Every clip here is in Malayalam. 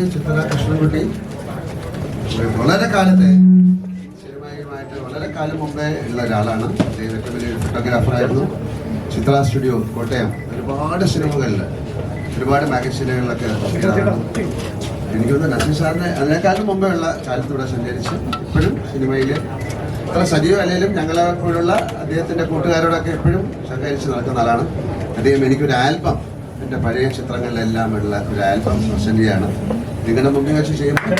പേര് ചിത്ര കൃഷ്ണൻകുട്ടി. വളരെ കാലത്തെ സിനിമയുമായിട്ട് വളരെ കാലം മുമ്പേ ഉള്ള ഒരാളാണ്. അദ്ദേഹം ഏറ്റവും വലിയ ഫോട്ടോഗ്രാഫറായിരുന്നു ചിത്ര സ്റ്റുഡിയോ കോട്ടയം. ഒരുപാട് സിനിമകളിൽ ഒരുപാട് മാഗസീനുകളിലൊക്കെ എനിക്ക് തോന്നുന്നു നസീർ സാറിന് അതിനേക്കാളും മുമ്പേ ഉള്ള കാലത്തൂടെ സഞ്ചരിച്ച് ഇപ്പോഴും സിനിമയിൽ അത്ര സജീവമല്ലെങ്കിലും ഞങ്ങളെ പോലുള്ള അദ്ദേഹത്തിന്റെ കൂട്ടുകാരോടൊക്കെ എപ്പോഴും സഹകരിച്ച് നടക്കുന്ന ആളാണ്. അദ്ദേഹം എനിക്കൊരു ആൽബം എന്റെ പഴയ ചിത്രങ്ങളിലെല്ലാം ഉള്ള ഒരു ആൽബം പ്രസന്റ് ചെയ്യാണ്. നിങ്ങളുടെ മുമ്പിൽ വെച്ച് ചെയ്യുമ്പോൾ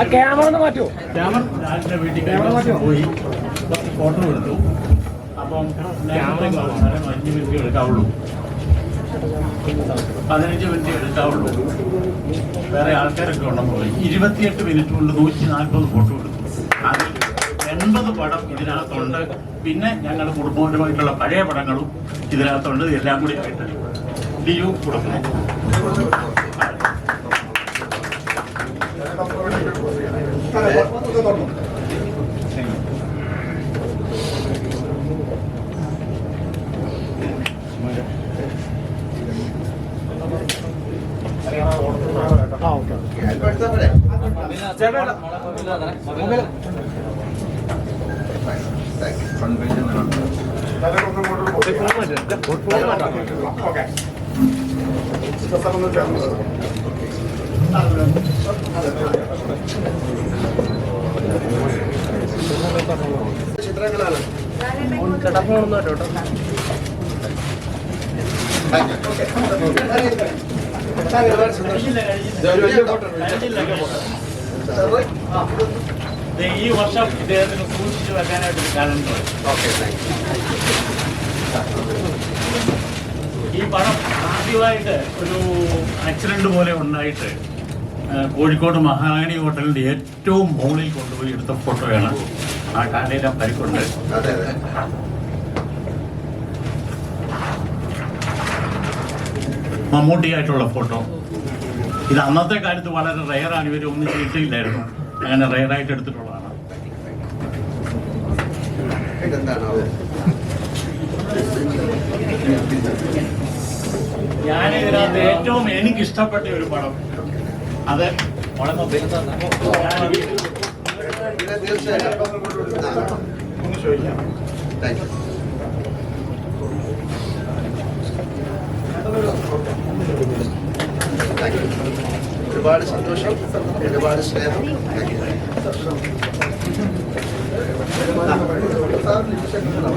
ആ ക്യാമറ ഒന്ന് മാറ്റോ. ക്യാമറ വീട്ടിൽ കഴിഞ്ഞ പോയി. ഫോട്ടോ എടുത്തു. അപ്പം ക്യാമറ അഞ്ച് മിനിറ്റ് എടുക്കാവുള്ളൂ. പതിനഞ്ച് മിനിറ്റ് എടുക്കാവുള്ളൂ. വേറെ ആൾക്കാരൊക്കെ ഉണ്ടെന്ന് പോയി ഇരുപത്തിയെട്ട് മിനിറ്റ് കൊണ്ട് നൂറ്റി നാൽപ്പത് ഫോട്ടോ എൺപത് പടം ഇതിനകത്തുണ്ട്. പിന്നെ ഞങ്ങളുടെ കുടുംബപരമായിട്ടുള്ള പഴയ പടങ്ങളും ഇതിനകത്തുണ്ട്. എല്ലാം കൂടി ആയിട്ട് ലിയു കൊടുക്കുന്നു. ആ ഓക്കെ ആൽബം you. ചിത്രങ്ങളാണ് ഒന്ന് കേട്ടോ സന്തോഷം ഈ വർഷം ഇദ്ദേഹത്തിന് സൂക്ഷിച്ചു വെക്കാനായിട്ട് ഒരു കലണ്ടർ ഓക്കെ ഈ പടം ആദ്യമായിട്ട് ഒരു ആക്സിഡന്റ് പോലെ ഉണ്ടായിട്ട് കോഴിക്കോട് മഹാറാണി ഹോട്ടലിന്റെ ഏറ്റവും മുകളിൽ കൊണ്ടുപോയി എടുത്ത ഫോട്ടോയാണ്. ആ കാലയിലെ പരിക്കുണ്ട്. മമ്മൂട്ടിയായിട്ടുള്ള ഫോട്ടോ. ഇത് അന്നത്തെ കാലത്ത് വളരെ റയറാണ് ഇവർ ഒന്നും ചികിത്സയില്ലായിരുന്നു അങ്ങനെ റയറായിട്ട് എടുത്തിട്ടുള്ളതാണ്. ഞാൻ ഇതിനകത്ത് ഏറ്റവും എനിക്ക് ഇഷ്ടപ്പെട്ട ഒരു പടം. അത് വളരെ ചോദിക്കാം. താങ്ക് യു ഒരുപാട് സന്തോഷം ഒരുപാട് സ്നേഹം. Thank you